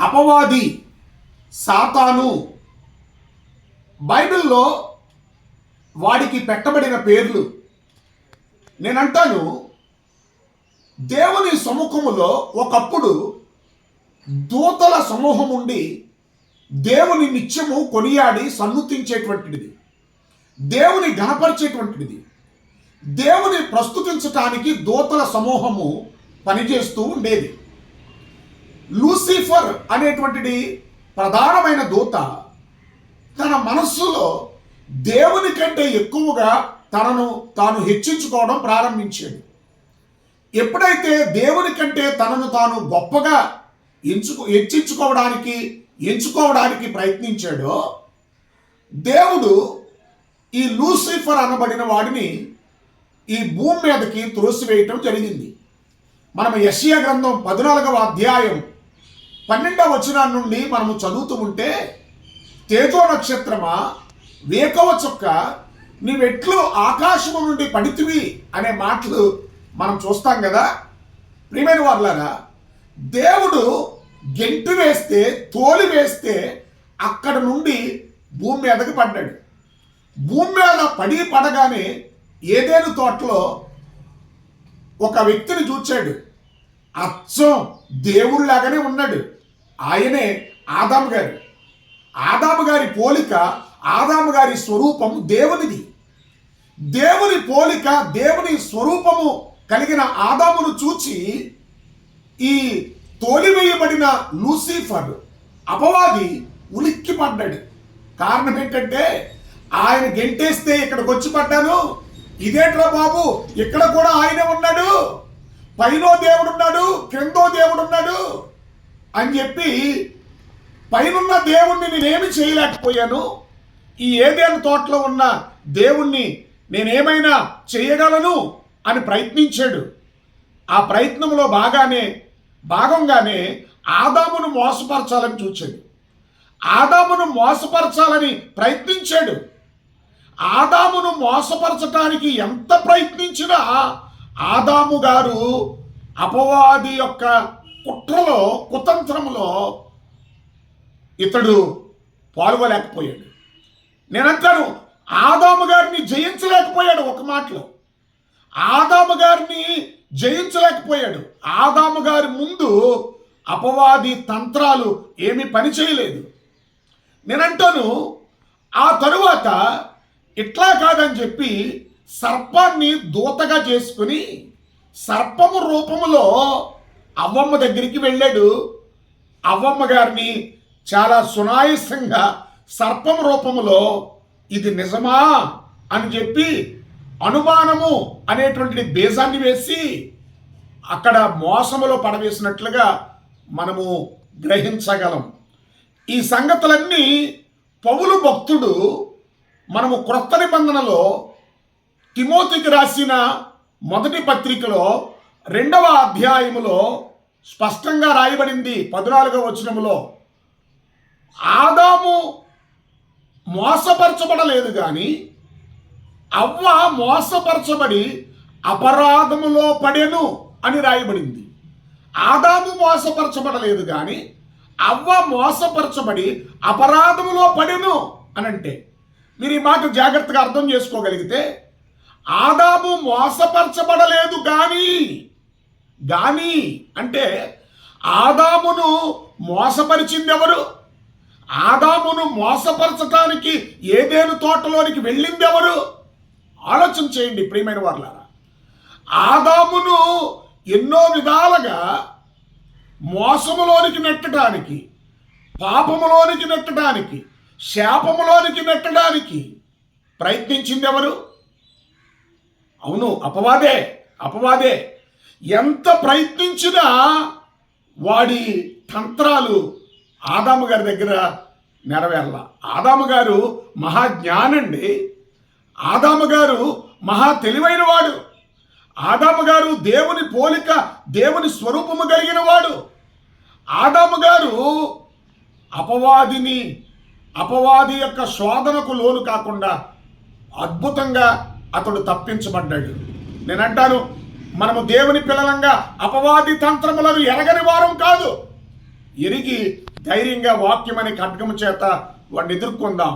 అపవాది సాతాను. బైబిల్లో వాడికి పెట్టబడిన పేర్లు. నేనంటాను దేవుని సముఖములో ఒకప్పుడు దూతల సమూహం ఉండి దేవుని నిత్యము కొనియాడి సన్నుతించేటువంటిది. దేవుని గణపరిచేటువంటిది దేవుని ప్రస్తుతించటానికి దూతల సమూహము పనిచేస్తూ ఉండేది. లూసిఫర్ అనేటువంటిది ప్రధానమైన దూత. తన మనస్సులో దేవుని కంటే ఎక్కువగా తనను తాను హెచ్చించుకోవడం ప్రారంభించాడు ఎప్పుడైతే దేవుని కంటే తనను తాను గొప్పగా ఎంచుకు హెచ్చించుకోవడానికి ఎంచుకోవడానికి ప్రయత్నించాడో దేవుడు ఈ లూసిఫర్ అనబడిన వాడిని ఈ భూమి మీదకి త్రోసివేయటం జరిగింది. మనం యషియా గ్రంథం పద్నాలుగవ అధ్యాయం పన్నెండవ వచనం నుండి మనము చదువుతూ ఉంటే తేజో నక్షత్రమా వేకవ చొక్క నీవెట్లు ఆకాశము నుండి పడితివి అనే మాటలు మనం చూస్తాం కదా. ప్రియమైన వాళ్ళారా దేవుడు గెంటు వేస్తే తోలి వేస్తే అక్కడ నుండి భూమి మీదకి పడ్డాడు. భూమి మీద పడి పడగానే ఏదేను తోటలో ఒక వ్యక్తిని చూచాడు. అచ్చం దేవుడిలాగానే ఉన్నాడు. ఆయనే ఆదాము గారు. ఆదాము గారి పోలిక ఆదాము గారి స్వరూపం దేవునిది. దేవుని పోలిక దేవుని స్వరూపము కలిగిన ఆదామును చూచి ఈ తోలివేయబడిన లూసిఫర్ అపవాది ఉలిక్కి పడ్డాడు. కారణం ఏంటంటే ఆయన గెంటేస్తే ఇక్కడికి వచ్చి పడ్డాను. ఇదేట్రా బాబు ఇక్కడ కూడా ఆయనే ఉన్నాడు. పైనో దేవుడున్నాడు క్రిందో దేవుడున్నాడు. అని చెప్పి పైనున్న దేవుణ్ణి నేనేమి చేయలేకపోయాను ఈ ఏదేను తోటలో ఉన్న దేవుణ్ణి నేనేమైనా చేయగలను అని ప్రయత్నించాడు. ఆ ప్రయత్నంలో బాగానే భాగంగానే ఆదామును మోసపరచాలని చూచాడు. ఆదామును మోసపరచాలని ప్రయత్నించాడు. ఆదామును మోసపరచటానికి ఎంత ప్రయత్నించినా ఆదాము గారు అపవాది యొక్క కుట్రలో కుతంత్రంలో ఇతడు పాల్గొలేకపోయాడు. నేనంటాను ఆదాము గారిని జయించలేకపోయాడు ఒక మాటలో. ఆదాము గారిని జయించలేకపోయాడు. ఆదాము గారి ముందు అపవాది తంత్రాలు ఏమీ పని చేయలేదు. నేనంటాను ఆ తరువాత ఇట్లా కాదని చెప్పి సర్పాన్ని దూతగా చేసుకుని సర్పము రూపములో అవ్వమ్మ దగ్గరికి వెళ్ళాడు. అవ్వమ్మ గారిని చాలా సునాయసంగా సర్పం రూపములో ఇది నిజమా అని చెప్పి అనుమానము అనేటువంటి బేజాన్ని వేసి అక్కడ మోసములో పడవేసినట్లుగా మనము గ్రహించగలం. ఈ సంగతులన్నీ పౌలు భక్తుడు మనము క్రొత్త నిబంధనలో తిమోతికి రాసిన మొదటి పత్రికలో రెండవ అధ్యాయములో స్పష్టంగా రాయబడింది పద్నాలుగవ వచనములో ఆదాము మోసపరచబడలేదు కానీ అవ్వ మోసపరచబడి అపరాధములో పడెను అని రాయబడింది. ఆదాము మోసపరచబడలేదు కానీ అవ్వ మోసపరచబడి అపరాధములో పడెను అని అంటే మీరు ఈ మాట జాగ్రత్తగా అర్థం చేసుకోగలిగితే ఆదాము మోసపరచబడలేదు కానీ దాని అంటే ఆదామును మోసపరిచింది ఎవరు ఆదామును మోసపరచటానికి ఏదేను తోటలోనికి వెళ్ళింది ఎవరు ఆలోచన చేయండి ప్రియమైన వాళ్ళారా ఆదామును ఎన్నో విధాలుగా మోసములోనికి నెట్టడానికి పాపములోనికి నెట్టడానికి శాపములోనికి నెట్టడానికి ప్రయత్నించింది ఎవరు అవును అపవాదే అపవాదే. ఎంత ప్రయత్నించినా వాడి తంత్రాలు ఆదాము గారి దగ్గర నెరవేరల. ఆదాము గారు మహాజ్ఞానండి. ఆదాము గారు మహా తెలివైన వాడు. ఆదాము గారు దేవుని పోలిక దేవుని స్వరూపము కలిగిన వాడు. ఆదాము గారు అపవాదిని అపవాది యొక్క శోధనకు లోను కాకుండా అద్భుతంగా అతడు తప్పించబడ్డాడు. నేనంటాను మనము దేవుని పిల్లలంగా అపవాది తంత్రములను ఎరగని వారం కాదు. ఎరిగి ధైర్యంగా వాక్యమని ఖడ్గము చేత వాడిని ఎదుర్కొందాం.